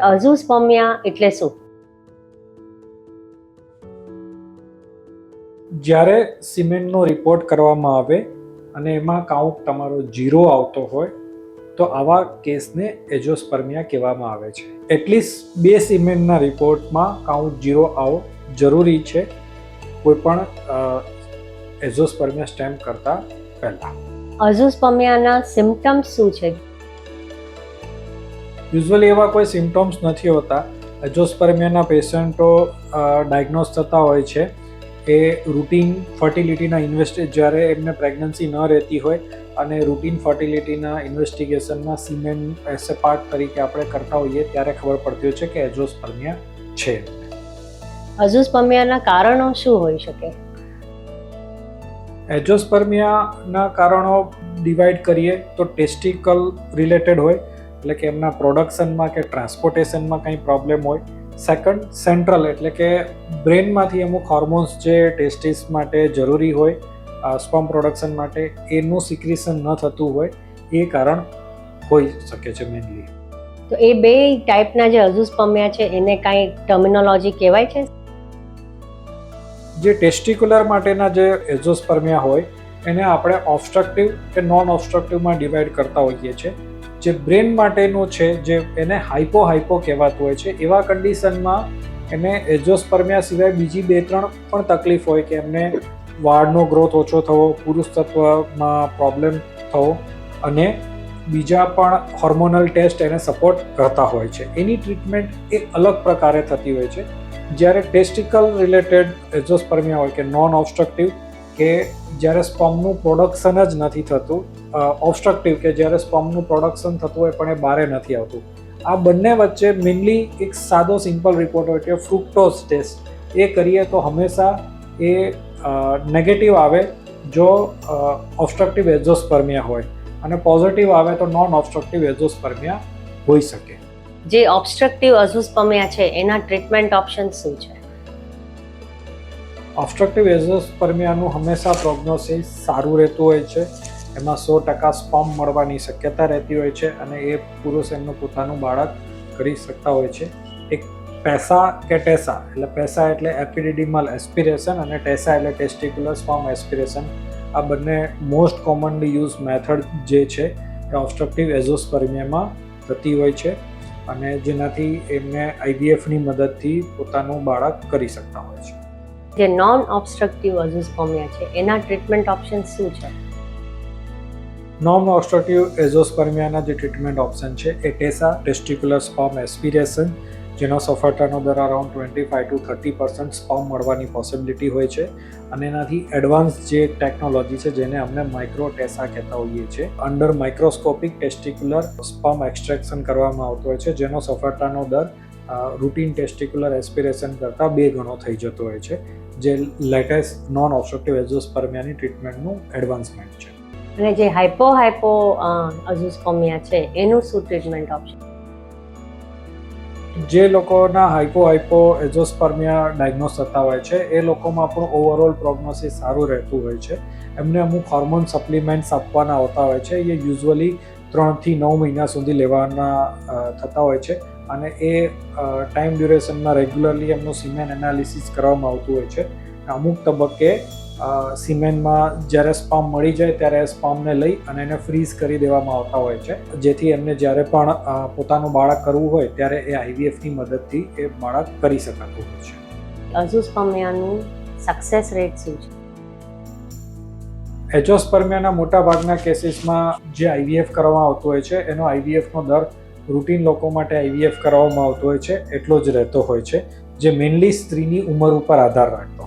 અઝુસ્પર્મિયા એટલે શું? જ્યારે સિમેન્ટનો રિપોર્ટ કરવામાં આવે અને એમાં કાઉન્ટ તમારો ઝીરો આવતો હોય તો આવા કેસને એજોસ્પર્મિયા કહેવામાં આવે છે. એટલીસ્ટ બે સિમેન્ટના રિપોર્ટમાં કાઉન્ટ ઝીરો આવો જરૂરી છે કોઈ પણ એઝોસ્પર્મિયા સ્ટેમ્પ કરતા પહેલાં. અઝોસ્પર્મિયાના સિમ્ટમ્સ શું છે? યુઝ્યુઅલી એવા કોઈ સિમ્ટોમ્સ નથી હોતા. એજોસ્પર્મિયાના પેશન્ટો ડાયગ્નોઝ થતા હોય છે એ રૂટીન ફર્ટિલિટીના ઇન્વેસ્ટ જ્યારે એમને પ્રેગ્નન્સી ન રહેતી હોય અને રૂટીન ફર્ટિલિટીના ઇન્વેસ્ટિગેશનમાં સિમેન એસ પાર્ટ તરીકે આપણે કરતા હોઈએ ત્યારે ખબર પડતી હોય છે કે એજોસ્પર્મિયા છે. એજોસ્પર્મિયાના કારણો શું હોઈ શકે? એજોસ્પર્મિયાના કારણો ડિવાઈડ કરીએ તો ટેસ્ટિકલ રિલેટેડ હોય એટલે કે એમના પ્રોડક્શનમાં કે ટ્રાન્સપોર્ટેશનમાં કંઈ પ્રોબ્લેમ હોય. સેકન્ડ સેન્ટ્રલ એટલે કે બ્રેનમાંથી અમુક હોર્મોન્સ જે ટેસ્ટિસ માટે જરૂરી હોય સ્પમ પ્રોડક્શન માટે એનું સિક્રિશન ન થતું હોય એ કારણ હોઈ શકે છે મેનલી તો એ બે ટાઈપના જે અઝુસ્પર્મિયા છે એને કાંઈ ટર્મિનોલોજી કહેવાય છે? જે ટેસ્ટિક્યુલર માટેના જે એઝોસ્પર્મિયા હોય એને આપણે ઓબ્સ્ટ્રક્ટિવ કે નોન ઓબસ્ટ્રક્ટિવમાં ડિવાઈડ કરતા હોઈએ છીએ. જે બ્રેન માટેનું છે, જે એને હાઇપો હાઇપો કહેવાતું હોય છે, એવા કન્ડિશનમાં એને એઝોસ્પર્મિયા સિવાય બીજી બે ત્રણ પણ તકલીફ હોય કે એમને વાળનો ગ્રોથ ઓછો થવો, પુરુષ તત્વમાં પ્રોબ્લેમ થવો અને બીજા પણ હોર્મોનલ ટેસ્ટ એને સપોર્ટ કરતા હોય છે. એની ટ્રીટમેન્ટ એ અલગ પ્રકારે થતી હોય છે. જ્યારે ટેસ્ટિકલ રિલેટેડ એઝોસ્પર્મિયા હોય કે નોન ઓબસ્ટ્રક્ટિવ કે જ્યારે સ્પમનું પ્રોડક્શન જ નથી થતું ઓબ્સ્ટ્રક્ટિવ કે જ્યારે સ્પમનું પ્રોડક્શન થતું હોય પણ એ બારે નથી આવતું. આ બંને વચ્ચે મેઇનલી એક સાદો સિમ્પલ રિપોર્ટ હોય કે ફ્રુક્ટોઝ ટેસ્ટ એ કરીએ તો હંમેશા એ નેગેટિવ આવે જો ઓબસ્ટ્રક્ટિવ એઝોસ્પર્મિયા હોય. અને પોઝિટિવ આવે તો નોન ઓબસ્ટ્રક્ટિવ એઝોસ્પર્મિયા હોઈ શકે. જે ઓબ્સ્ટ્રક્ટિવ એઝોસ્પર્મિયા છે એના ટ્રીટમેન્ટ ઓપ્શન શું છે? ઓબ્સ્ટ્રક્ટિવ એઝોસ્પર્મિયાનું હંમેશા પ્રોગ્નોસિસ સારું રહેતું હોય છે. એમાં સો ટકા સ્પમ મળવાની શક્યતા રહેતી હોય છે અને એ પુરુષ એમનું પોતાનું બાળક કરી શકતા હોય છે. એક પેસા કે ટેસા, એટલે પેસા એટલે એપિડિડિમલ એસ્પિરેશન અને ટેસા એટલે ટેસ્ટિક્યુલર સ્પમ એસ્પિરેશન. આ બંને મોસ્ટ કોમનલી યુઝ મેથડ જે છે એ ઓબ્સ્ટ્રક્ટિવ એઝોસ્પર્મિયામાં થતી હોય છે અને જેનાથી એમને આઈવીએફની મદદથી પોતાનું બાળક કરી શકતા હોય છે. જે નોન ઓબ્સ્ટ્રક્ટિવ અઝુસ્પર્મિયા છે, એના ટ્રીટમેન્ટ ઓપ્શન શું છે? નોન ઓબ્સ્ટ્રક્ટિવ એઝોસ્પર્મિયાના જે ટ્રીટમેન્ટ ઓપ્શન છે, એ ટેસા ટેસ્ટિક્યુલર સ્પર્મ એસ્પિરેશન જેનો સફળતાનો દર around twenty five to thirty percent sperm મળવાની પોસિબિલિટી હોય છે. અને એનાથી એડવાન્સ જે ટેકનોલોજી છે, જેને અમને માઇક્રો ટેસા કહેતા હોઈએ છીએ. Under microscopic testicular sperm extraction કરવામાં આવતો હોય છે, જેનો સફળતાનો દર રૂટીન ટેસ્ટિક્યુલર એસ્પિરેશન કરતાં બે ગણો થઈ જતો હોય છે, જે લેટેસ્ટ નોન ઓબ્સ્ટ્રક્ટિવ એઝોસ્પર્મિયાની ટ્રીટમેન્ટનું એડવાન્સમેન્ટ છે. અને જે હાઇપો હાઇપો અઝુસ્કોમિયા છે, એનું શું ટ્રીટમેન્ટ ઓપ્શન જે લોકોના હાઇપો હાઇપો એઝોસ્પર્મિયા ડાયગ્નોસ થતા હોય છે, એ લોકોમાં પણ ઓવરઓલ પ્રોગ્નોસિસ સારું રહેતું હોય છે. એમને અમુક હોર્મોન સપ્લિમેન્ટ્સ આપવાના હોતા હોય છે, એ યુઝ્યુઅલી ત્રણથી નવ મહિના સુધી લેવાના થતા હોય છે. અને એ ટાઈમ ડ્યુરેશનમાં રેગ્યુલરલી એમનું સિમેન એનાલિસિસ કરવામાં આવતું હોય છે. અમુક તબક્કે સિમેનમાં જ્યારે સ્પમ મળી જાય ત્યારે એ સ્પમને લઈ અને એને ફ્રીઝ કરી દેવામાં આવતા હોય છે. જેથી એમને જ્યારે પણ પોતાનું બાળક કરવું હોય ત્યારે એ આઈવીએફની મદદથી એ બાળક કરી શકાતું હોય છે. અઝુસ્પર્મિયાનું સક્સેસ રેટ શું છે? એજોસ્પર્મિયાના મોટા ભાગના કેસીસમાં જે આઈવીએફ કરવામાં આવતું હોય છે એનો આઈવીએફનો દર રૂટીન લોકો માટે આઈવીએફ કરવામાં આવતો હોય છે એટલો જ રહેતો હોય છે જે મેઇનલી સ્ત્રીની ઉંમર ઉપર આધાર રાખતો